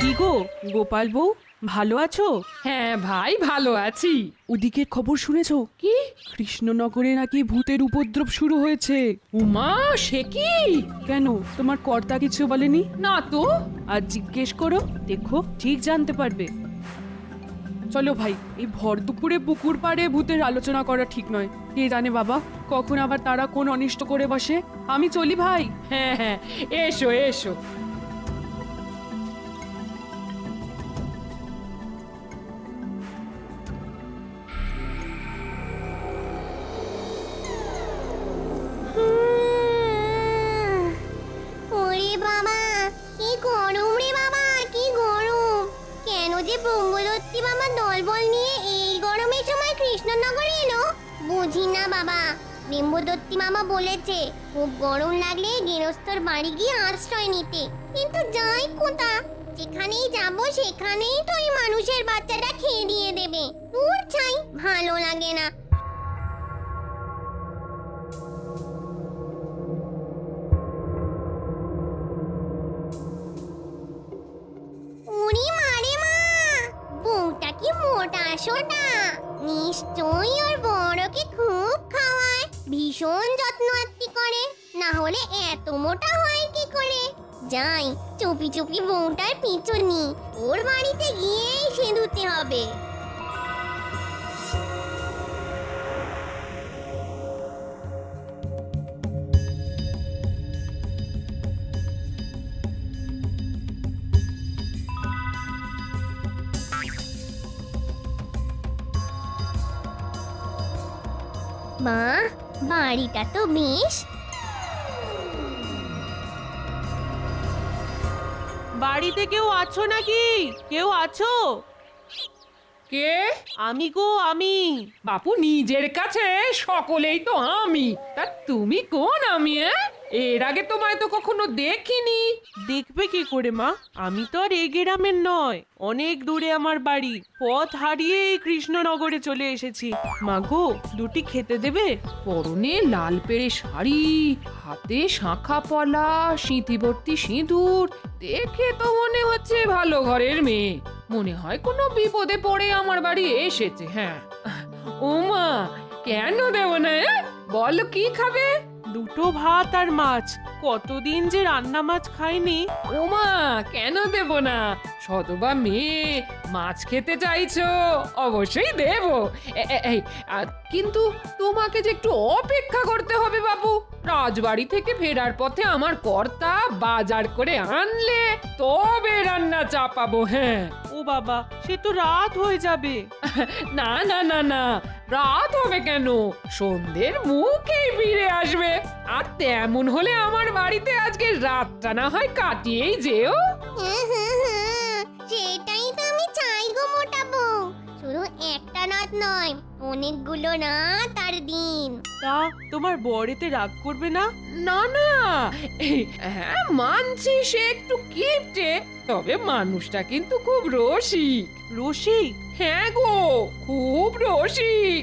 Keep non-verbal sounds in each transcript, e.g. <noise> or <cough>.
কি গো? গোপাল বউ ভালো আছো? হ্যাঁ ভাই ভালো আছি। ওদিকের খবর শুনেছো? কি? কৃষ্ণনগরে নাকি ভূতের উপদ্রব শুরু হয়েছে। উমা সে কি? কেন? তোমার কর্তা কিছু বলেনি? না তো। আর জিজ্ঞেস করো দেখো ঠিক জানতে পারবে। চলো ভাই এই ভর দুপুরে পুকুর পাড়ে ভূতের আলোচনা করা ঠিক নয়। কে জানে বাবা কখন আবার তারা কোন অনিষ্ট করে বসে? আমি চলি ভাই। হ্যাঁ হ্যাঁ এসো এসো। বাবা বিম্বদত্তি মামা বলেছে, খুব গরম লাগলে গৃহস্থর বাড়ি গিয়ে আশ্রয় নিতে। কিন্তু যাই কোথা, যেখানেই যাব সেখানেই তো এই মানুষের বাচ্চাটা খেয়ে দিয়ে দেবে। দূর চাই ভালো লাগে না। মোটা সোটা? নিশ্চয়ই ওর বড়কে খুব ভীষণ যত্ন আত্তি করে। না হলে এত মোটা হয় কি করে? যাই, চুপি চুপি বউটার পিছনি। ওর বাড়িতে গিয়েই সেঁধুতে হবে। বাড়িটা তো বেশ। বাড়িতে কেউ আছো নাকি? কেউ আছো? কে? আমি গো আমি। বাপু নিজের কাছে সকলেই তো আমি। তা তুমি কোন আমি এ? এর আগে তোমায় তো কখনো দেখিনি। দেখবে কি করে মা? আমি তো আর এই গ্রামের নয়। অনেক দূরে আমার বাড়ি। পথ হারিয়ে এই কৃষ্ণনগরে চলে এসেছি। মা গো দুটি খেতে দেবে? পরনে লাল পেড়ে শাড়ি হাতে শাঁখা পলা সিঁথিবর্তী সিঁদুর। দেখে তো মনে হচ্ছে ভালো ঘরের মেয়ে। মনে হয় কোনো বিপদে পড়ে আমার বাড়ি এসেছে হ্যাঁ। ওমা কেন দেব না বল কি খাবে? দুটো ভাত আর মাছ। কতদিন যে রান্না মাছ খাইনি? ওমা কেন দেব না? শতবা মেয়ে মাছ খেতে চাইছো? অবশ্যই দেব। এ- এ- এই, আ, কিন্তু তোমাকে যে একটু অপেক্ষা করতে হবে বাবু। রাজবাড়ি থেকে ফেরার পথে আমার কর্তা বাজার করে আনলে তবে রান্না চাপাবো হ্যাঁ। ও বাবা সে তো রাত হয়ে যাবে। না না না না রাত হবে কেন? সন্ধ্যের মুখেই ফিরে আসবে। আর তেমন হলে আমার বাড়িতে আজকে রাতটা না হয় কাটিয়েই যেও। হুম, হুম, হুম, সেটাই তো আমি চাই গো মোটা বউ। শুধু একটা রাত নয় অনেকগুলো রাত আর দিন তা তোমার বরেতে রাগ করবে না? না না। এই, হ্যাঁ মানছি সে একটু কিপটে তবে মানুষটা কিন্তু খুব রসিক। রসিক? হ্যাঁ গো খুব রসিক।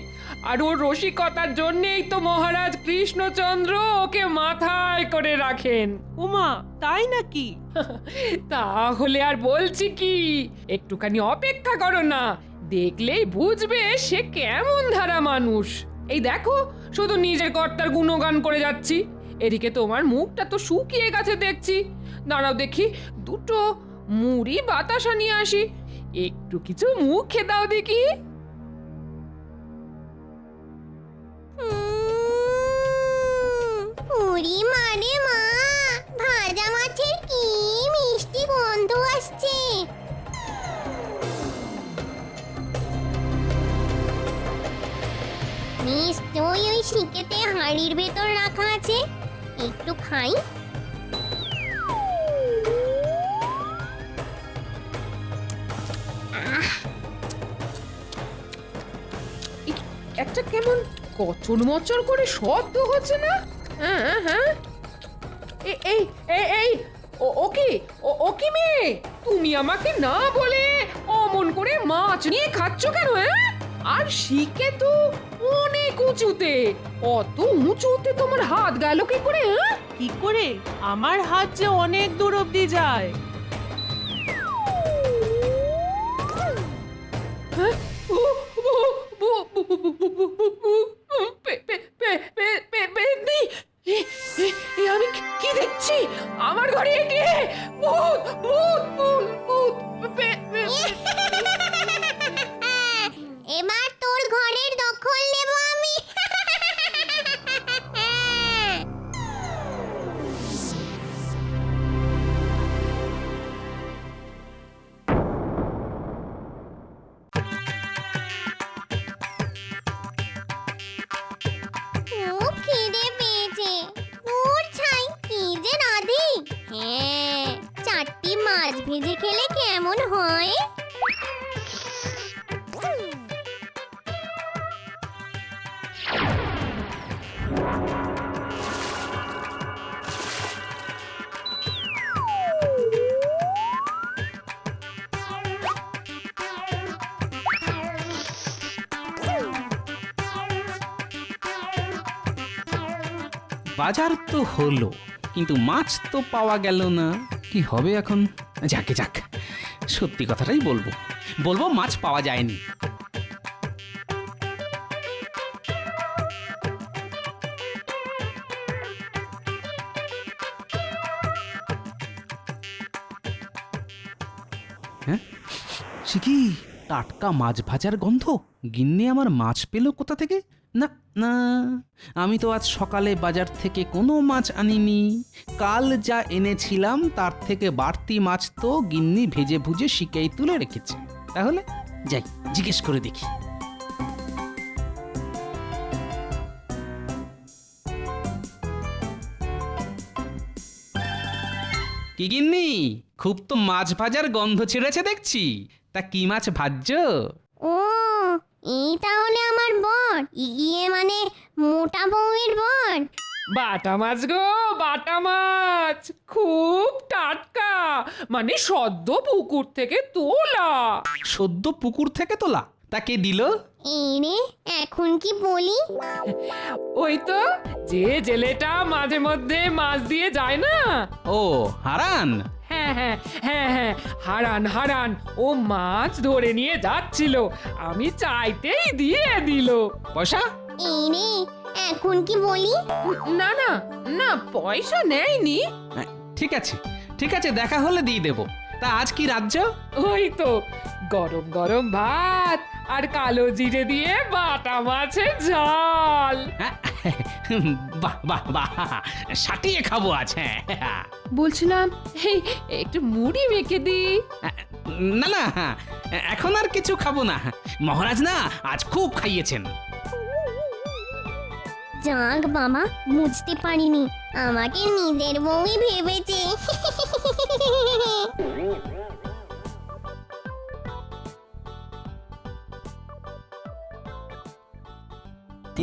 আর ওর রসিকতার জন্যেই তো মহারাজ কৃষ্ণচন্দ্র ওকে মাথায় করে রাখেন। উমা তাই নাকি? <laughs> তাহলে আর বলছি কি একটুখানি অপেক্ষা করো না দেখলেই বুঝবে সে কেমন ধারা মানুষ। এই দেখো শুধু নিজের কর্তার গুণগান করে যাচ্ছি এদিকে তোমার মুখটা তো শুকিয়ে গেছে দেখছি। দাঁড়াও দেখি দুটো মুড়ি বাতাসা নিয়ে আসি একটু কিছু মুখে দাও দেখি। উরি মানে মা। ভাজা মাছের কি মিষ্টি গন্ধ আসছে। নিশ্চয়ই ওই শিকেতে হাড়ির ভেতর রাখা আছে। একটু খাই। একটা কেমন কচর মচর করে শব্দ হচ্ছে না? হ্যাঁ এই এই এই ও ও কি? ও ও কি মেয়ে? তুমি আমাকে না বলে অমন করে মাছ নিয়ে খাচ্ছ কেন হ্যাঁ? আর শিখে তো অনেক উঁচুতে। অত উঁচুতে তোমার হাত গেল কি করে হ্যাঁ? কি করে? আমার হাত যে অনেক দূর অব্দি যায়। হ্যাঁ? বাজার তো হলো, কিন্তু মাছ তো পাওয়া গেল না। কি হবে এখন? যাকে, যাক, সত্যি কথাটাই বলব। বলব মাছ পাওয়া যায়নি। হ্যাঁ? সে কি টাটকা মাছ ভাজার গন্ধ? গিন্নি আমার মাছ পেল কোথা থেকে? না না, আমি তো আজ সকালে বাজার থেকে কোনো মাছ আনিনি। কাল যা এনেছিলাম, তার থেকে বাড়তি মাছ তো গিন্নি ভেজে ভুজে শিকেই তুলে রেখেছে। তাহলে যাই, জিজ্ঞেস করে দেখি। কি গিন্নি, খুব তো মাছ ভাজার গন্ধ ছেড়েছে দেখছি। তা কি মাছ ভাজছো? ও এই তাহলে আমার বর। ইয়ে মানে মোটা বউয়ের বর। বাটা মাছ গো বাটা মাছ। খুব টাটকা। মানে সদ্য পুকুর থেকে তোলা। সদ্য পুকুর থেকে তোলা? তাকে দিল? এই রে এখন কি বলি? ওই তো যে জেলেটা মাঝে মধ্যে মাছ দিয়ে যায় না। ও হারান। হ্যাঁ হ্যাঁ হ্যাঁ হ্যাঁ। হারান হারান ও মাছ ধরে নিয়ে যাচ্ছিল। আমি চাইতেই দিয়ে দিল। পয়সা এই রে এখন কি বলি? না না না পয়সা নেয়নি। হ্যাঁ, ঠিক আছে ঠিক আছে দেখা হলে দিয়ে দেব। তা আজ কি রাজ্য? ওই তো গরম গরম ভাত আর কালো জিরে দিয়ে বাটা মাছের ঝাল। হ্যাঁ, বাহ বাহ বাহ সাটিয়ে খাব আজ হ্যাঁ বলছিলাম এই একটু মুড়ি মেখে দি। না না এখন আর কিছু খাব না। মহারাজ না আজ খুব খাইয়েছেন। যাক বাবা বুঝতে পারিনি। আমাকে নিজের বউই ভেবেছে।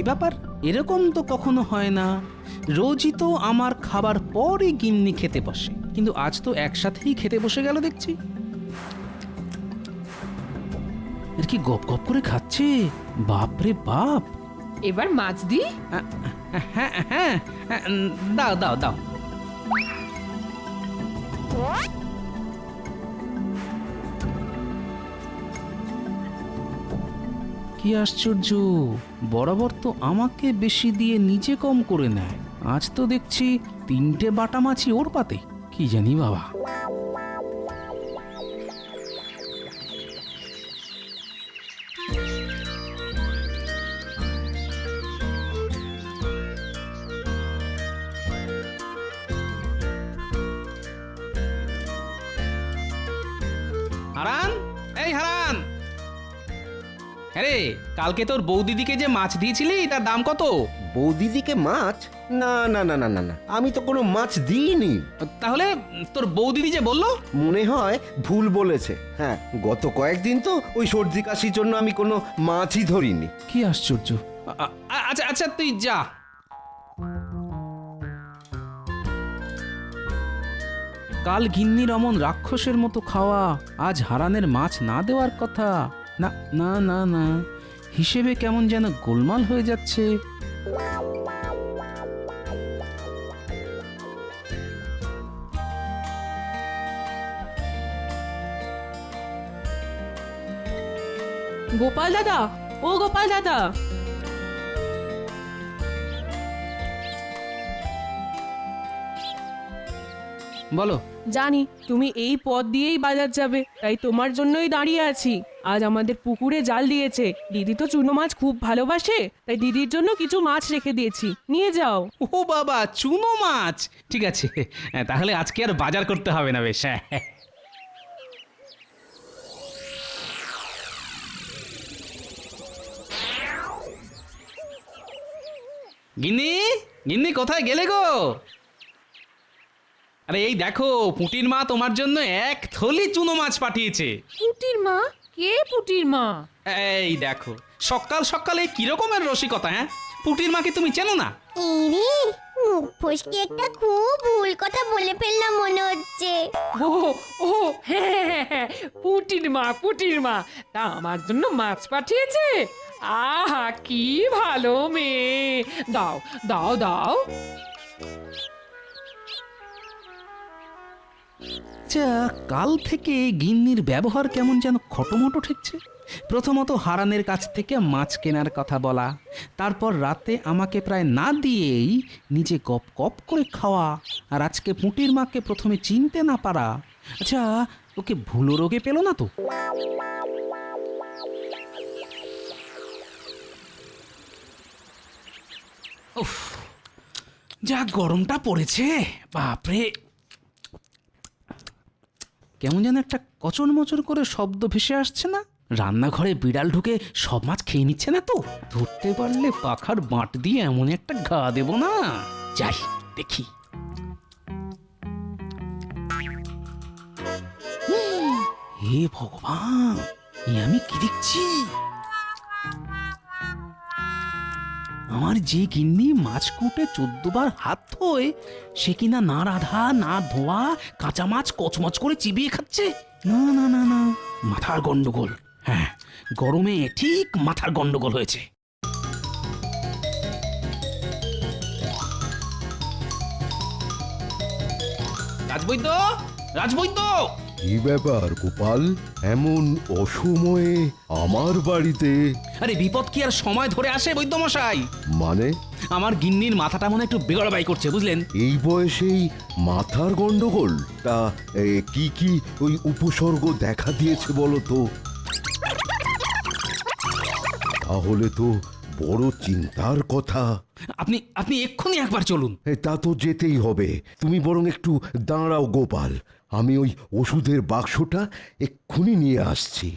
কি ব্যাপার এরকম তো কখনো হয় না। রোজই তো আমার খাবার পরই গিন্নি খেতে বসে। কিন্তু আজ তো একসাথেই খেতে বসে গেল দেখছি। এর কি গপ গপ করে খাচ্ছে? বাপরে বাপ। এবার মাছ দি। হ্যাঁ হ্যাঁ হ্যাঁ দাও দাও দাও। কি আশ্চর্য? বরাবর তো আমাকে বেশি দিয়ে নিচে কম করে নেয়। আজ তো দেখছি তিনটে বাটা মাছি ওর পাতে। কি জানি বাবা। কালকে তোর বৌদিদিকে যে মাছ দিয়েছিলি তার দাম কত? বৌদিদিকে মাছ? না না না না না না। আমি তো কোনো মাছ দিইনি। তাহলে তোর বৌদিদি যে বলল? মনে হয় ভুল বলেছে। হ্যাঁ গত কয়েকদিন তো ওই সর্দি কাশির জন্য আমি কোনো মাছই ধরিনি। কি আশ্চর্য। আ- আ- আচ্ছা আচ্ছা তুই যা। কাল গিন্নির অমন রাক্ষসের মতো খাওয়া আজ হারানের মাছ না দেওয়ার কথা। না না না না। হিসেবে কেমন যেন গোলমাল হয়ে যাচ্ছে। গোপাল দাদা ও গোপাল দাদা। বলো। জানি তুমি এই পথ দিয়েই বাজার যাবে তাই তোমার জন্যই দাঁড়িয়ে আছি। আজ আমাদের পুকুরে জাল দিয়েছে। দিদি তো চুনো মাছ খুব ভালোবাসে তাই দিদির জন্য কিছু মাছ রেখে দিয়েছি। নিয়ে যাও। ও বাবা চুনো মাছ! ঠিক আছে তাহলে আজকে আর বাজার করতে হবে না বেশ হ্যাঁ। গিন্নি গিন্নি কোথায় গেলে গো? আরে এই দেখো পুটির মা তোমার জন্য এক থলি চুনো মাছ পাঠিয়েছে। পুটির মা? কে পুটির মা? এই দেখো সকাল সকালে কিরকমের রসিকতা হ্যাঁ? পুটির মাকে তুমি চেনো না? এই রে মুখ ফসকে একটা খুব ভুল কথা বলে ফেললাম মনে হচ্ছে। ও ও হ্যাঁ হ্যাঁ, হ্যাঁ, পুটির মা পুটির মা। তা আমার জন্য মাছ পাঠিয়েছে। আহা কি ভালো মেয়ে। দাও দাও দাও। আচ্ছা কাল থেকে গিন্নির ব্যবহার কেমন যেন খটোমটো ঠেকছে? প্রথমত হারানের কাছ থেকে মাছ কেনার কথা বলা, তারপর রাতে আমাকে প্রায় না দিয়েই নিজে গপ গপ করে খাওয়া, আর আজকে পুঁটির মাকে প্রথমে চিনতে না পারা। আচ্ছা ওকে ভুলো রোগে পেল না তো? উফ, যা গরমটা পড়েছে, বাপরে! কেমন যেন একটা কচর মচর করে শব্দ ভেসে আসছে না? রান্নাঘরে বিড়াল ঢুকে সব মাছ খেয়ে নিচ্ছে না তো? ধরতে পারলে পাখার বাঁট দিয়ে এমন একটা গা দেব না? যাই, দেখি। হে ভগবান আমি কি দেখছি? আমার যে গিন্নি মাছ কুটে চোদ্দবার হাত ধোয়, সে কিনা না রাধা, না ধোয়া কাঁচা মাছ কচমচ করে চিবিয়ে খাচ্ছে? না না না না। মাথার গন্ডগোল। হ্যাঁ গরমে ঠিক মাথার গন্ডগোল হয়েছে। রাজবৈদ্য! রাজবৈদ্য! কি ব্যাপার গোপাল? এমন অসময়ে আমার বাড়িতে? আরে বিপদ কি আর সময় ধরে আসে বৈদ্যমশাই? মানে? আমার গিন্নির মাথাটা মনে একটু বেগড়বাই করছে বুঝলেন? এই বয়সেই মাথার গন্ডগোল? তা এ, কি কি ওই উপসর্গ দেখা দিয়েছে বলো তো? তাহলে তো বড় চিন্তার কথা। আপনি আপনি এক্ষুনি একবার চলুন। এ, তা তো যেতেই হবে। তুমি বরং একটু দাঁড়াও গোপাল। আমি ওই ওষুধের বাক্সটা এক্ষুনি নিয়ে আসছি।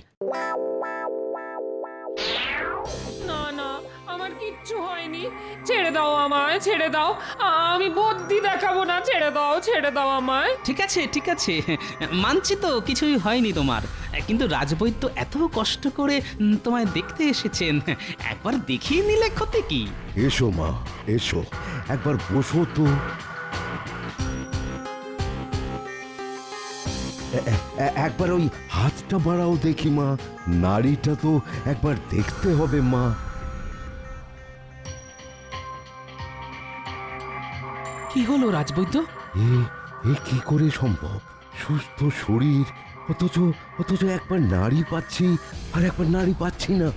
না না আমার কিচ্ছু হয়নি। ছেড়ে দাও আমায় ছেড়ে দাও। আমি বুদ্ধি দেখাবো না ছেড়ে দাও ছেড়ে দাও আমায়। ঠিক আছে ঠিক আছে। মানছি তো কিছুই হয়নি তোমার। কিন্তু রাজবৈদ্য এত কষ্ট করে উম, তোমায় দেখতে এসেছেন। একবার দেখিয়ে নিলে ক্ষতি কি? এসো মা এসো। একবার বসো তো। একবার ওই হাতটা বাড়াও দেখি মা নাড়িটা তো একবার দেখতে হবে মা। কি হলো রাজবৈদ্য? এ এ কি করে সম্ভব? সুস্থ শরীর অথচ অথচ একবার নাড়ি পাচ্ছি আর একবার নাড়ি পাচ্ছি না।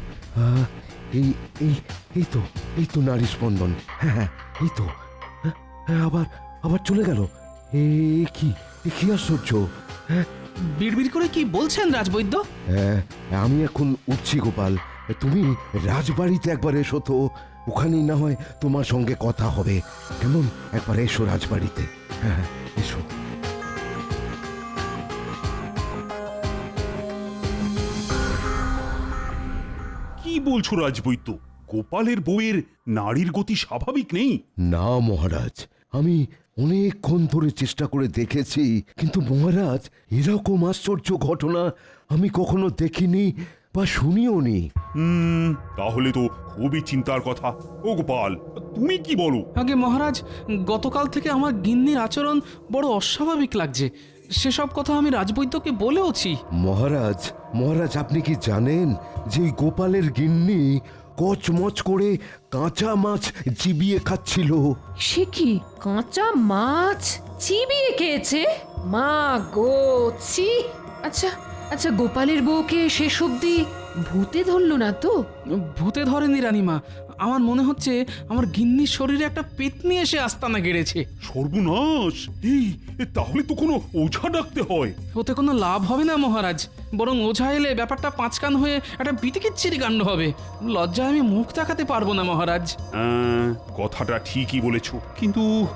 এই এই এই তো এই তো নারী স্পন্দন। হ্যাঁ হ্যাঁ এই তো। হ্যাঁ, হ্যাঁ, আবার আবার চলে গেল। এ কি এ কি আশ্চর্য? বিড়বিড় করে কি বলছেন রাজবৈদ্য? হ্যাঁ, আমি এখন উঠছি গোপাল। তুমি রাজবাড়িতে একবার এসো তো ওখানেই না হয় তোমার সঙ্গে কথা হবে। কেমন? একবার এসো রাজবাড়িতে। হ্যাঁ হ্যাঁ, এসো। কি বলছো রাজবৈদ্য? গোপালের বউয়ের নারীর গতি স্বাভাবিক নেই? না মহারাজ। আমি অনেকক্ষণ ধরে চেষ্টা করে দেখেছি কিন্তু মহারাজ এরকম আশ্চর্য ঘটনা আমি কখনো দেখিনি বা শুনিও নি। হুম তাহলে তো খুবই চিন্তার কথা। ও গোপাল তুমি কি বলো? আগে মহারাজ গতকাল থেকে আমার গিন্নির আচরণ বড় অস্বাভাবিক লাগছে। সেসব কথা আমি রাজবৈদ্যকে বলেওছি। মহারাজ মহারাজ আপনি কি জানেন যে গোপালের গিন্নি কচমচ করে কাঁচা মাছ চিবিয়ে খাচ্ছিল। সে কি কাঁচা মাছ চিবিয়ে খেয়েছে? মা গো ছি। আচ্ছা আচ্ছা গোপালের বউকে শেষ অব্দি ভূতে ধরলো না তো? ভূতে ধরেনি রানীমা আমার মনে হচ্ছে আমার গিন্নির শরীরে একটা পেতনি এসে আস্তানা গেড়েছে। সর্বনাশ! এই এ তাহলে তো কোনো ওঝা ডাকতে হয়। ওতে কোনো লাভ হবে না মহারাজ। বরং ওঝা এলে ব্যাপারটা পাঁচকান হয়ে একটা বিতিকিচ্ছিরি কাণ্ড হবে। লজ্জায় আমি মুখ তাকাতে পারব না মহারাজ। আহ, কথাটা ঠিকই বলেছ। কিন্তু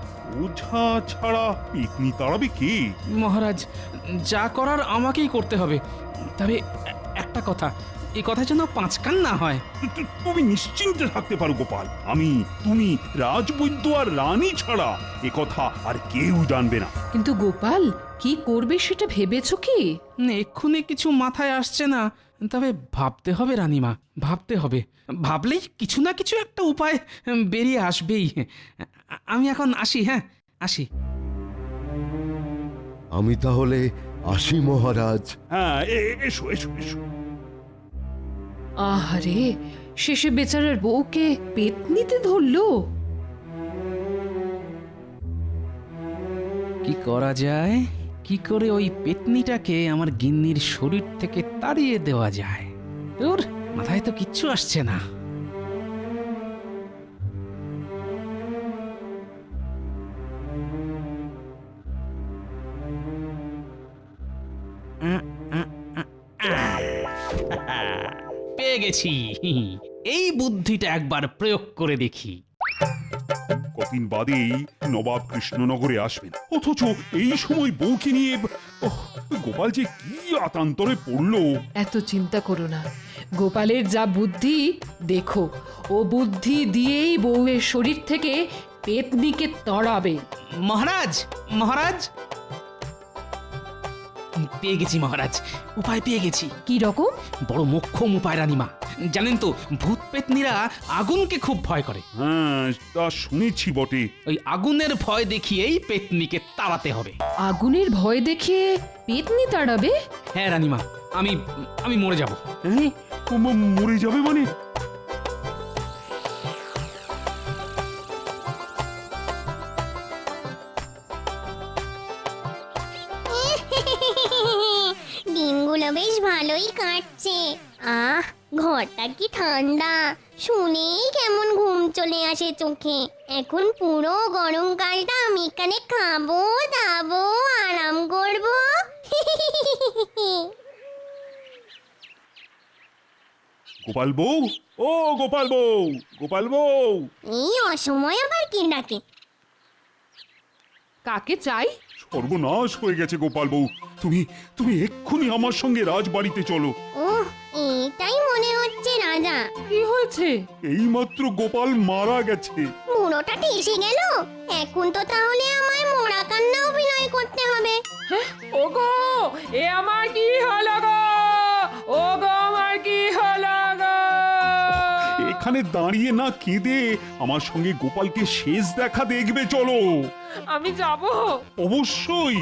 ওঝা ছাড়া পেতনি তাড়াবে কে? মহারাজ যা করার আমাকেই করতে হবে। তবে এ- একটা কথা। এই কথা যেন পাঁচকান না হয়। তু- তুমি নিশ্চিন্তে থাকতে পারো গোপাল। আমি তুমি রাজবৈদ্য আর রানী ছাড়া এ কথা আর কেউ জানবে না। কিন্তু গোপাল কি করবে সেটা ভেবেছো কি? এক্ষুনি কিছু মাথায় আসছে না। তবে ভাবতে হবে রানীমা ভাবতে হবে। ভাবলেই কিছু না কিছু একটা উপায় উম, বেরিয়ে আসবেই। আ- আমি এখন আসি হ্যাঁ আসি। আমি তাহলে আসি মহারাজ। হ্যাঁ এ- এ- এসো এসো এসো। আহারে, শেষে বেচারার বউকে পেতনিতে ধরলো? কি করা যায়? কি করে ওই পেতনিটাকে আমার গিন্নির শরীর থেকে তাড়িয়ে দেওয়া যায়? তোর মাথায় তো কিচ্ছু আসছে না। পেয়ে গেছি এই বুদ্ধিটা একবার প্রয়োগ করে দেখি। কদিন বাদেই নবাব কৃষ্ণনগরে আসবেন। অথচ এই সময় বউকে নিয়ে ওহ, গোপাল যে কি আতান্তরে পড়ল। এত চিন্তা করো না। গোপালের যা বুদ্ধি দেখো। ও বুদ্ধি দিয়েই বউয়ের শরীর থেকে পেতনিকে তড়াবে। মহারাজ মহারাজ পেয়ে গেছি মহারাজ। উপায় পেয়ে গেছি। কি রকম? বড় মোক্ষম উপায় রানীমা। জানেন তো ভূত পেতনিরা আগুনকে খুব ভয় করে। হ্যাঁ তা শুনেছি বটে। ওই আগুনের ভয় দেখিয়েই পেতনিকে তাড়াতে হবে। আগুনের ভয় দেখে পেতনি তাড়াবে? হ্যাঁ রানীমা আমি আমি মরে যাব। হ্যাঁ? মরে যাবে মানে? ঘরটা কি ঠান্ডা? শুনেই কেমন ঘুম চলে আসে চোখে। এখন পুরো গরমকালটা আমি এখানে খাব দাবো আরাম করব। গোপাল বউ? ও গোপাল বউ গোপাল বউ। এই অসময় আবার কি ডাকে? কাকে চাই? সর্বনাশ হয়ে গেছে গোপাল বউ। তুমি তুমি এক্ষুনি আমার সঙ্গে রাজবাড়িতে চলো। ওহ এটাই কি হয়েছে? এইমাত্র গোপাল মারা গেছে। বুড়োটা এসে গেল। এখন তো তাহলে আমায় মোড়া কান্না অভিনয় করতে হবে। ওগো এ আমার কি হলো গো? ওগো আমার কি হলো গো? এখানে দাঁড়িয়ে না কেঁদে আমার সঙ্গে গোপালকে শেষ দেখা দেখবে চলো। আমি যাব। অবশ্যই।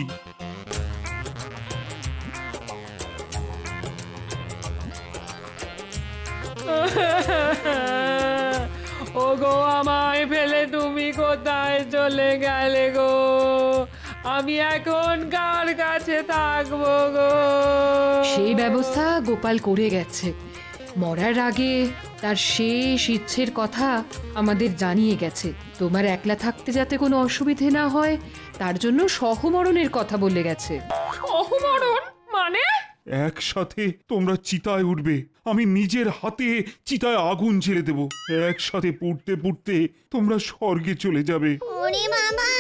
<laughs> ওগো আমায় ফেলে তুমি কোথায় চলে গেলে গো? আমি এখন কার কাছে থাকব গো? সেই ব্যবস্থা গোপাল করে গেছে। মরার আগে তার শেষ ইচ্ছের কথা আমাদের জানিয়ে গেছে। তোমার একলা থাকতে যাতে কোনো অসুবিধে না হয় তার জন্য সহমরণের কথা বলে গেছে। সহমরণ? মানে? একসাথে তোমরা চিতায় উঠবে। আমি নিজের হাতে চিতায় আগুন ছেড়ে দেব। একসাথে পুড়তে পুড়তে তোমরা স্বর্গে চলে যাবে। ওরে বাবা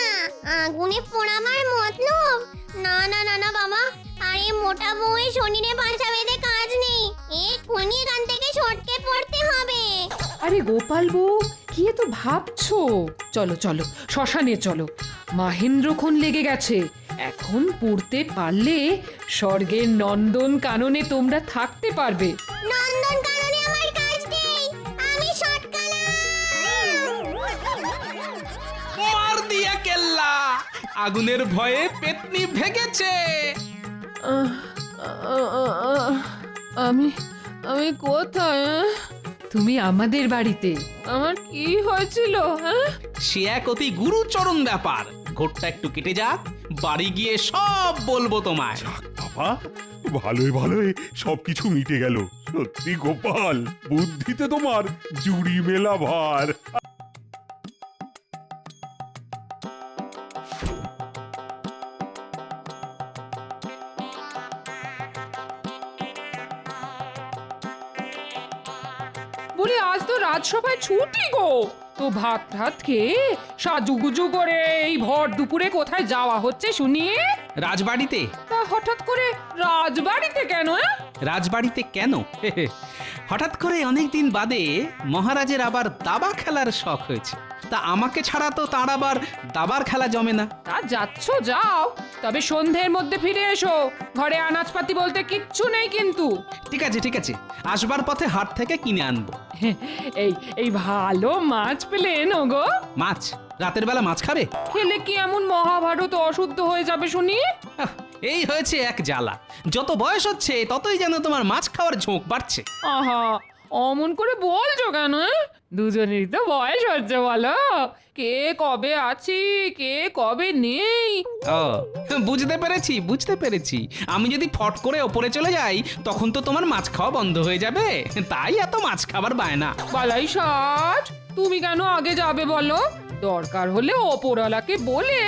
আগুনে পোড়াবার মতলব? না না না না বাবা আরে মোটা বউয়ের শরীরে পাঁচা বেঁধে কাজ নেই। এক্ষুনি এখান থেকে সটকে পড়তে হবে। আরে গোপাল বউ কি এত ভাবছ? চলো চলো শ্মশানে চলো। মাহেন্দ্রক্ষণ লেগে গেছে। এখন পড়তে পারলে স্বর্গের নন্দন কাননে তোমরা থাকতে পারবে। নন্দন কাননে আমার কাজ নেই আমি সটকালাম মার দিয়া কেল্লা আগুনের ভয়ে পেতনি ভেগেছে আহ, আমি আমি কোথায় তুমি আমাদের বাড়িতে। আমার কি হয়েছিল হ্যাঁ? সে এক অতি গুরুচরণ ব্যাপার। ঘোরটা একটু কেটে যাক বাড়ি গিয়ে সব বলব তোমায়। যাক বাবা ভালোই ভালোই সবকিছু মিটে গেল। সত্যি গোপাল বুদ্ধিতে তোমার জুড়ি মেলা ভার। বলি আজ তো রাজসভায় ছুটি গো। তো ভাত ভাত খেয়ে সাজুগুজু করে এই ভর দুপুরে কোথায় যাওয়া হচ্ছে শুনি রাজবাড়িতে। তা হঠাৎ করে রাজবাড়িতে কেন অ্যাঁ? রাজবাড়িতে কেন? হঠাৎ করে অনেক দিন বাদে মহারাজের আবার দাবা খেলার শখ হয়েছে। তা আমাকে ছাড়া তো তার আবার দাবার খেলা জমে না। তা যাচ্ছ যাও। তবে সন্ধ্যের মধ্যে ফিরে এসো। ঘরে আনাজপাতি বলতে কিচ্ছু নেই কিন্তু। ঠিক আছে ঠিক আছে। আসবার পথে হাট থেকে কিনে আনব। এই এই ভালো মাছ পেলেন ওগো মাছ? রাতের বেলা মাছ খাবে? খেলে কি এমন মহাভারত অশুদ্ধ হয়ে যাবে শুনি? আহ, এই হয়েছে এক জ্বালা। যত বয়স হচ্ছে ততই যেন তোমার মাছ খাওয়ার ঝোঁক বাড়ছে। আহা অমন করে বলছো কেন দুজনেরই তো বয়স হচ্ছে বলো। কে কবে আছি কে কবে নেই? ও বুঝতে পেরেছি বুঝতে পেরেছি। আমি যদি ফট করে ওপরে চলে যাই তখন তো তোমার মাছ খাওয়া বন্ধ হয়ে যাবে। তাই এত মাছ খাবার বায়না। বালাই সাজ তুমি কেন আগে যাবে বলো? দরকার হলে ওপরওয়ালাকে বলে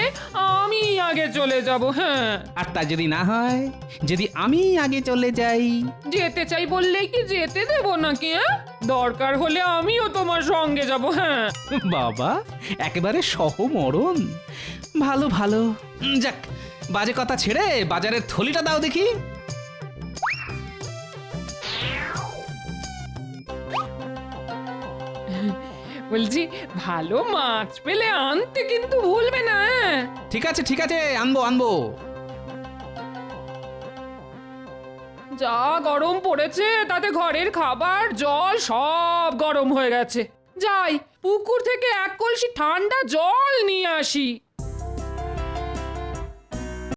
আমি আগে চলে যাব হ্যাঁ। আর তা যদি না হয় যদি আমি আগে চলে যাই? যেতে চাই বললেই কি যেতে দেবো নাকি হ্যাঁ? দরকার হলে আমিও তোমার সঙ্গে যাব হ্যাঁ। বাবা একেবারে সহমরণ। ভালো ভালো। যাক বাজে কথা ছেড়ে বাজারের থলিটা দাও দেখি। বলছি ভালো মাছ পেলে আনতে কিন্তু ভুলবে না হ্যাঁ? ঠিক আছে ঠিক আছে আনব আনব। যা গরম পড়েছে তাতে ঘরের খাবার জল সব গরম হয়ে গেছে। যাই পুকুর থেকে এক কলসি ঠান্ডা জল নিয়ে আসি।